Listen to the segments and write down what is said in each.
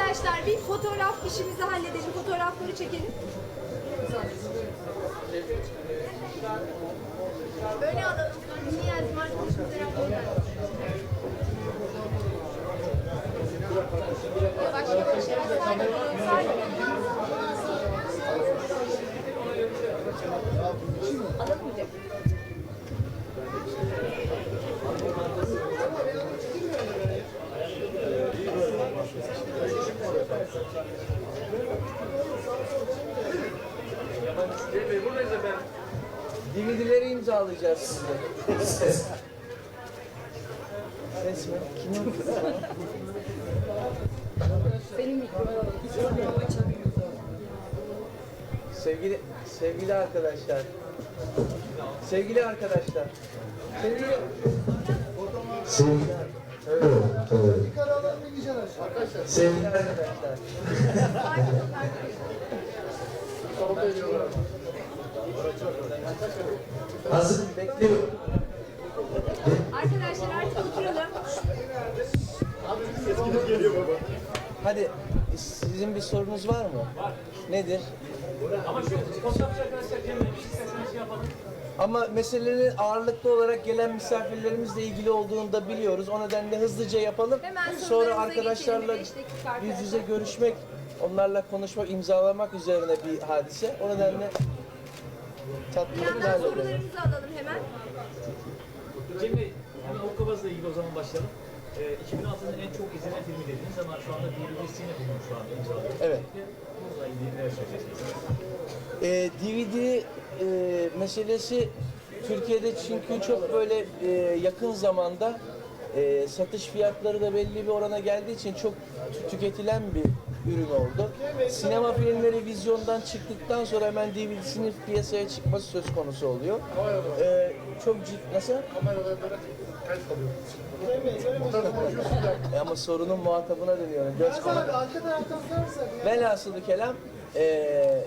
Arkadaşlar bir fotoğraf işimizi halledelim. Fotoğrafları çekelim. Böyle alalım. Niyaz. Alamayacak. DVD'leri imzalayacağız size. Ses. Ses mi? Kimin? Sevgili sevgili arkadaşlar. Sevgili arkadaşlar. Sevgili Sevgili, Evet. evet. Sevgili arkadaşlar. Hazır bekliyorum. Arkadaşlar artık oturalım. Hadi sizin bir sorunuz var mı? Var. Nedir? Ama şu fotoğrafçı arkadaşlar bir isterseniz şey yapalım. Ama meselenin ağırlıklı olarak gelen misafirlerimizle ilgili olduğunu da biliyoruz. O nedenle hızlıca yapalım. Hemen Sonra arkadaşlarla geçelim. Beş dakika yüz arkadaşlar. yüze görüşmek, onlarla konuşmak, imzalamak üzerine bir hadise. O nedenle Bir tatlılıkla yandan halledelim. sorularımızı alalım hemen. Cemre hemen Okkabaz'la ilgili o zaman başlayalım. Ee, 2006'nın en çok izlenen filmi dediniz ama şu anda DVD'sini bulunmuş şu anda imzaladı. Evet. Bununla ilgili neler söyleyeceksiniz? Ee, DVD e, meselesi Türkiye'de çünkü çok böyle e, yakın zamanda e, satış fiyatları da belli bir orana geldiği için çok tü- tüketilen bir ürün oldu. Sinema filmleri vizyondan çıktıktan sonra hemen DVD'sinin piyasaya çıkması söz konusu oluyor. Ee, çok ciddi... Nasıl? E ama sorunun muhatabına dönüyorum. Göz kamera. Velhasılı kelam eee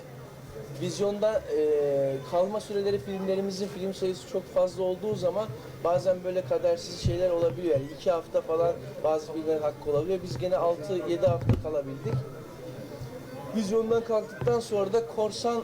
vizyonda eee, kalma süreleri filmlerimizin film sayısı çok fazla olduğu zaman bazen böyle kadersiz şeyler olabiliyor. Yani iki hafta falan bazı filmler hakkı olabiliyor. Biz gene 6-7 hafta kalabildik. Vizyondan kalktıktan sonra da korsan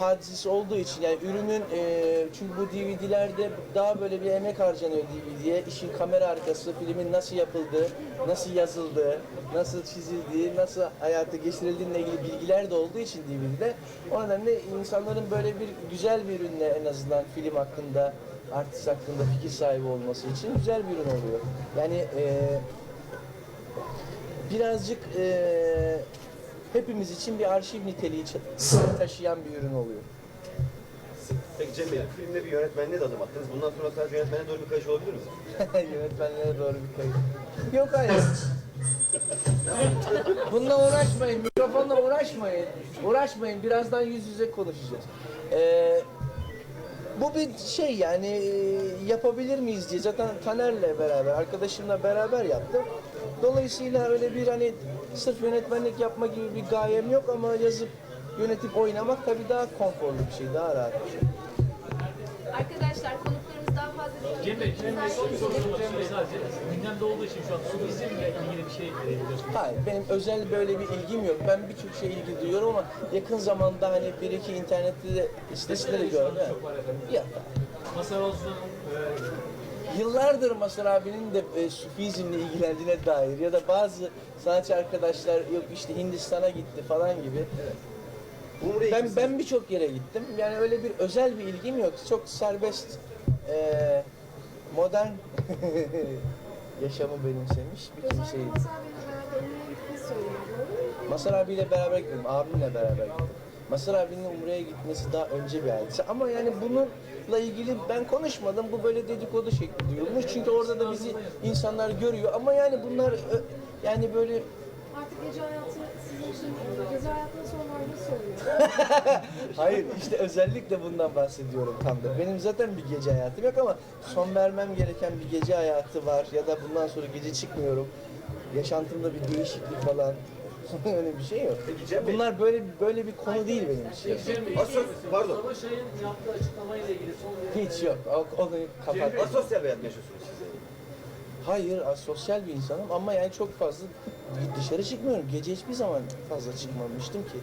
hadisesi olduğu için yani ürünün eee, çünkü bu DVD'lerde daha böyle bir emek harcanıyor DVD'ye. İşin kamera arkası, filmin nasıl yapıldığı, nasıl yazıldığı, nasıl çizildiği, nasıl hayata geçirildiğine ilgili bilgiler de olduğu için DVD'de. O nedenle insanların böyle bir güzel bir ürünle en azından film hakkında, artist hakkında fikir sahibi olması için güzel bir ürün oluyor. Yani eee birazcık eee, hepimiz için bir arşiv niteliği taşıyan bir ürün oluyor. Peki Cem Bey, filmde bir yönetmenliğe de adım attınız. Bundan sonra sadece yönetmene doğru bir kayış olabilir mi? Yönetmenlere doğru bir kayıt. Yok hayır. Bununla uğraşmayın, mikrofonla uğraşmayın. Uğraşmayın, birazdan yüz yüze konuşacağız. Ee, bu bir şey yani e, yapabilir miyiz diye zaten Taner'le beraber, arkadaşımla beraber yaptım. Dolayısıyla öyle bir hani sırf yönetmenlik yapma gibi bir gayem yok ama yazıp yönetip oynamak tabii daha konforlu bir şey, daha rahat bir şey. Arkadaşlar konuklarımız daha fazla değil. Cemre, Cemre son bir soru sadece. Gündemde olduğu için şu an su izlemle ilgili bir şey verebiliyorsunuz. Hayır, benim özel böyle bir ilgim yok. Ben birçok şeye ilgi duyuyorum ama yakın zamanda hani bir iki internette de sitesinde de gördüm. Çok var efendim. Yok. Masar olsun, e, Yıllardır Masar abinin de e, sufizmle ilgilendiğine dair ya da bazı sanatçı arkadaşlar yok işte Hindistan'a gitti falan gibi. Umre'ye Ben gitmişsiniz. ben birçok yere gittim. Yani öyle bir özel bir ilgim yok. Çok serbest e, modern yaşamı benimsemiş bir kimseyim. Masar abiyle beraber gittim, abimle beraber gittim. Masar abinin Umre'ye gitmesi daha önce bir hadise. Ama yani bununla ilgili ben konuşmadım. Bu böyle dedikodu şekli duyulmuş. Çünkü orada da bizi insanlar görüyor. Ama yani bunlar yani böyle Artık gece hayatı sizin için gece hayatının sonlarını söylüyor. Hayır işte özellikle bundan bahsediyorum tam da. Benim zaten bir gece hayatım yok ama son vermem gereken bir gece hayatı var ya da bundan sonra gece çıkmıyorum. Yaşantımda bir değişiklik falan. Öyle bir şey yok. Peki Cem Bey- Bunlar böyle böyle bir konu değil benim için. Asıl, pardon. Savaşay'ın yaptığı açıklamayla ilgili son Hiç yok. O konuyu kapat. Asosyal bir hayat yaşıyorsunuz siz? Hayır, az sosyal bir insanım ama yani çok fazla dışarı çıkmıyorum. Gece hiçbir zaman fazla çıkmamıştım ki.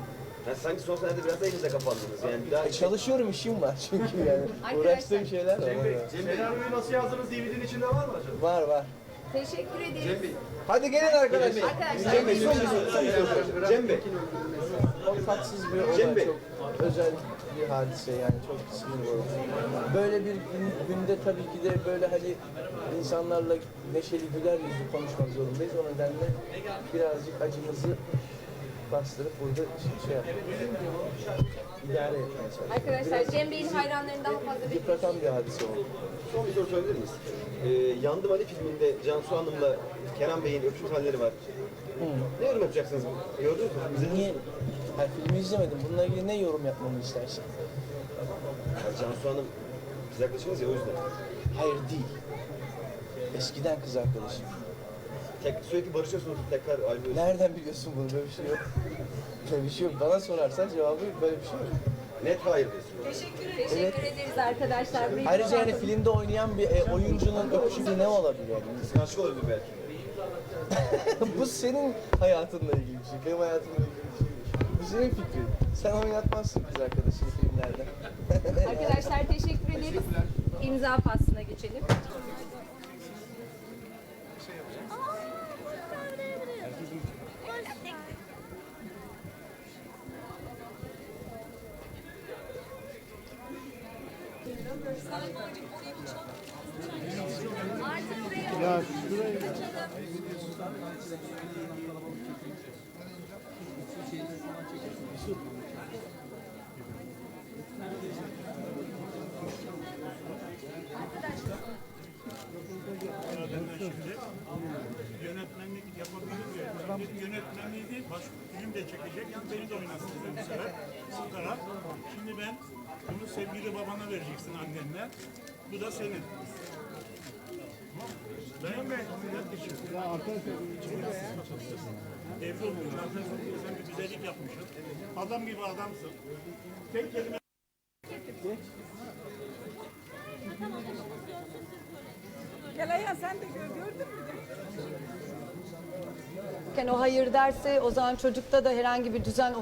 Yani sanki son senelerde biraz da elinize kapandınız. Yani bir daha E, çalışıyorum, işim var çünkü yani. Uğraştığım şeyler var. Senaryoyu nasıl yazdınız DVD'nin içinde var mı acaba? Var var. Teşekkür ederiz. Hadi gelin arkadaşlar. Cem Bey, son bir soru, son bir soru soracağım. Cem Bey, O tatsız bir Cem Bey. çok özel bir hadise yani çok sinir bozucu. Böyle bir gün- günde tabii ki de böyle hani insanlarla neşeli güler yüzlü konuşmak zorundayız. O nedenle birazcık acımızı bastırıp burada şey yapmak. İdare etmeye çalışıyoruz. Arkadaşlar Cem Bey'in hayranlarını daha fazla bekliyoruz. Yıpratan bir hadise oldu. son bir soru sorabilir miyiz? Ee, Yandım Ali filminde Cansu Hanım'la Kenan Bey'in öpüşme halleri var. Ne yorum yapacaksınız? Gördünüz mü? Niye? Ha, filmi izlemedim. Bununla ilgili ne yorum yapmamı istersin? Yani Cansu Hanım kız arkadaşınız ya o yüzden. Hayır değil. Eskiden kız arkadaşım. Tek, sürekli barışıyorsunuz, tekrar ayrılıyorsunuz. Nereden biliyorsun bunu? Böyle bir şey yok. Böyle bir şey yok. Bana sorarsan cevabı yok. Böyle bir şey yok. Net hayır diyorsunuz. Teşekkür ederiz arkadaşlar. Ayrıca yani filmde oynayan bir e, oyuncunun öpüşü ne olabilir yani? Kıskançlık olabilir belki. Bu senin hayatınla ilgili bir şey. Benim hayatımla ilgili bir şey değil. Bu senin fikrin. Sen oynatmazsın kız arkadaşını filmlerde. Arkadaşlar teşekkür ederiz. İmza faslına geçelim. Yönetmenlik yapabilir ya. Şimdi yönetmenliği baş film de çekecek. Yani beni de oynatsın dedi bu sefer. Bu taraf. Şimdi ben bunu sevgili babana vereceksin annenle. Bu da senin. Ben mi? Ya arkadaşlar. Ebru, sen bir güzellik yapmışsın. Adam gibi adamsın. Tek kelime o hayır derse o zaman çocukta da herhangi bir düzen